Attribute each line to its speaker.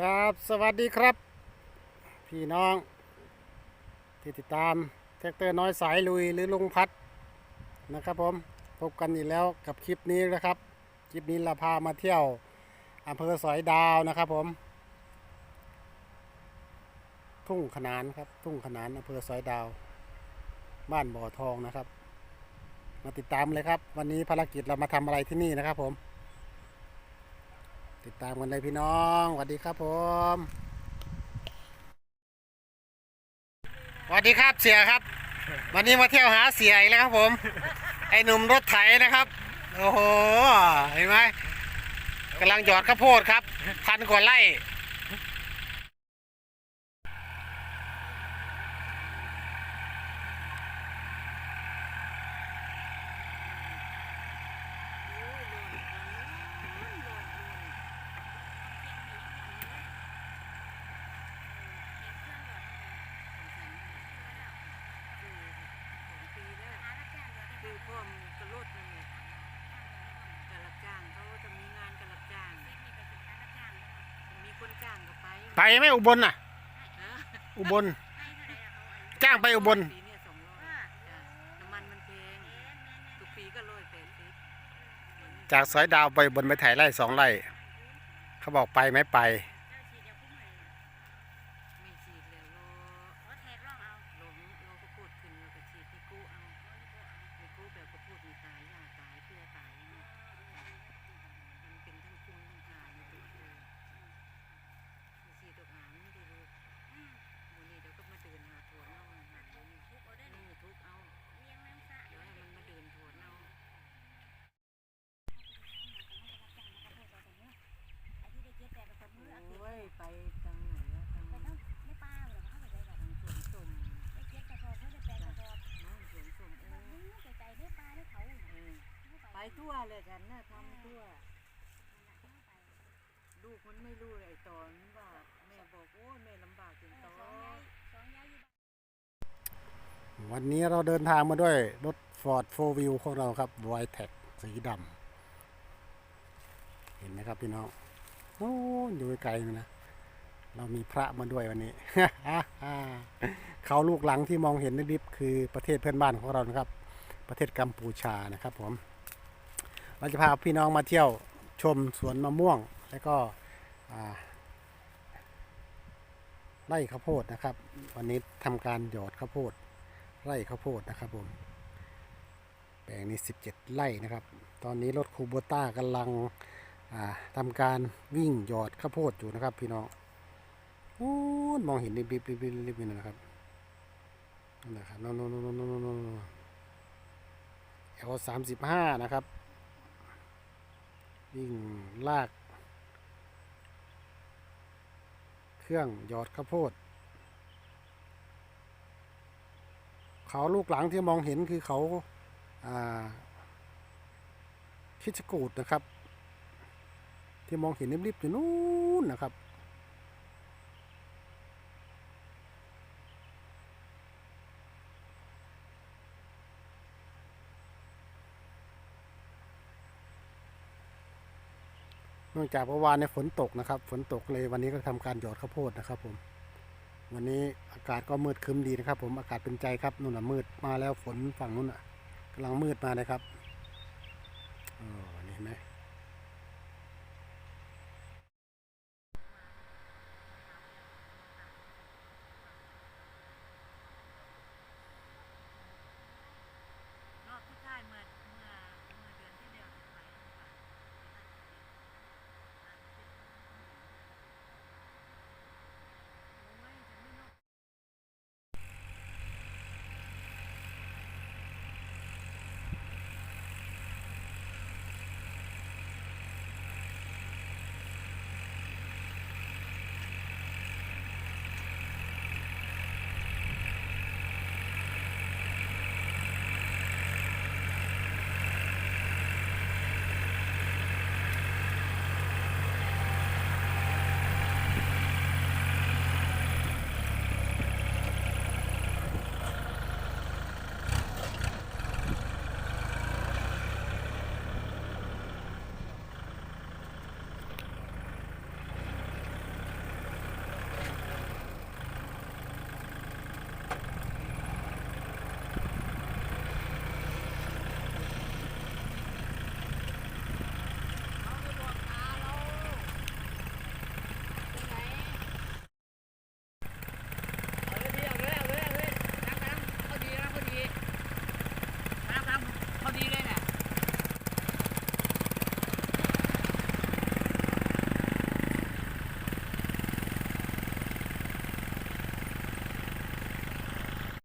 Speaker 1: ครับสวัสดีครับ พี่น้อง ที่ติดตามแท็กเตอร์น้อยสายลุยหรือลุงพัดนะครับผมพบกันอีกแล้วกับคลิปนี้นะครับ คลิปนี้เราพามาเที่ยวอำเภอสอยดาวนะครับผม ทุ่งขนานครับ ทุ่งขนานอำเภอสอยดาว บ้านบ่อทองนะครับ มาติดตามเลยครับ วันนี้ภารกิจเรามาทำอะไรที่นี่นะครับผม ติดตามกันเลยพี่น้องสวัสดีครับผมสวัสดีครับเสียครับ วันนี้มาเที่ยวหาเสียอีกแล้วครับผม ไอ้หนุ่มรถไถนะครับ โอ้โห เห็นไหมกำลังหยอดข้าวโพดครับพันกว่าไร่
Speaker 2: คือพ่อมนกระโลดนั่นแหละการรับจ้างเขาจะมีงานการรับจ้างมีคนจ้างก็ ไป
Speaker 1: ไปไหมอุบลน่ะ
Speaker 2: ฮะ
Speaker 1: อุบล จ้างไปอุบล
Speaker 2: ปีเนี่ยสองร้อยจ้ะน้ำมันมันแพงทุกปีก็ร้อยแปดสิบ
Speaker 1: จากสอยดาวไปอุบนไปถ่ายไร่สองไร่เขาบอกไปไหมไป
Speaker 2: ไม่ฉีดแล้วรอหลงเราก็พูดขึ้นเราก็ฉีดที่กู้เอาไม่กู้แบบก็พูดมีตายยาตายเพื่อตายเนี่ยมันเป็นทั้งคุ้มทั้งตายในตัวเองไม่ฉีดดอกหางไม่ได้รู้วันนี้เดี๋ยวก็มาเดินหาถั่วเน่าหาถั่วนี่ทุกเอาได้นี่ทุกเอาเดี๋ยวให้มันมาเดินถั่วเน่า โอ้ยไปทางไหนอะทางทางสวนสมน้องสวนสมเออเออไปทั่ว เลยกันนะทำทั่ว ลูกมันไม่รู้เลยไอ้ตอนว่าแม่บอกโอ้ยแม่ลำบากจนตอน
Speaker 1: วันนี้เราเดินทางมาด้วยรถ Ford 4 Wheel ของเราครับ v i t e c สีดำเห็นไหมครับพี่น้องโอ้อยู่ไกลๆนะ เรามีพระมาด้วยวันนี้ เขาลูกหลังที่มองเห็นในลิฟต์คือประเทศเพื่อนบ้านของเรานะครับ ประเทศกัมพูชานะครับผม เราจะพาพี่น้องมาเที่ยวชมสวนมะม่วง แล้วก็ไร่ข้าวโพดนะครับ วันนี้ทำการหยอดข้าวโพด ไร่ข้าวโพดนะครับผมแปลงนี้ 17 ไร่นะครับ ตอนนี้รถคูโบต้ากำลังอ่าทำการวิ่งหยอดข้าวโพดอยู่นะครับพี่น้องโอ้มองเห็นริบริบริบริบริบนี่นะครับนั่นนะครับโน่นโน่นโน่นโน่นโน่นโน่นเอลสามสิบห้านะครับ วิ่งลาก เครื่องหยอดข้าวโพด เขาลูกหลังที่มองเห็นคือเขาาคิดสกูดนะครับ ที่มองเห็นริบๆอยู่นู้นนะครับ เนื่องจากเมื่อวานในฝนตกนะครับ ฝนตกเลยวันนี้ก็ทำการหยอดข้าวโพดนะครับผม วันนี้อากาศก็มืดครึ้มดีนะครับ ผมอากาศเป็นใจครับนู่นน่ะมืดมาแล้วฝนฝั่งนู้นอะกำลังมืดมาเลยครับอ๋อนี่เห็นไหม